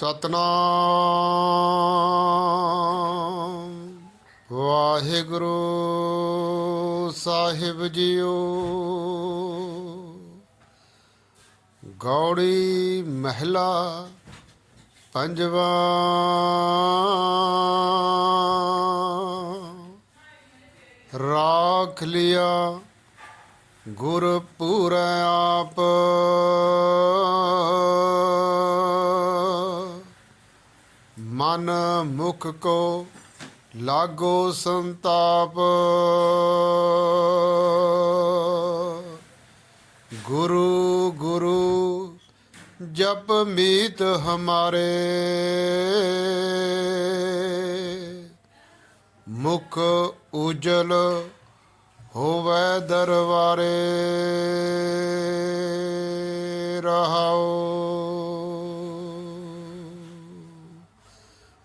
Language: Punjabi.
ਸਤਨਾਮ। ਵਾਹਿਗੁਰੂ ਸਾਹਿਬ ਜੀਓ। ਗੌੜੀ ਮਹਿਲਾ ਪੰਜਵਾ। ਰਾਖ ਲਿਆ ਗੁਰ ਪੂਰੈ ਆਪ। ਮਨ ਮੁਖ ਕੋ ਲਾਗੋ ਸੰਤਾਪ। ਗੁਰੂ ਗੁਰੂ, ਜਪ ਮੀਤ ਹਮਾਰੇ। ਮੁਖ ਉਜਲ ਹੋਵੇ ਦਰਬਾਰੇ ਰਹਾਓ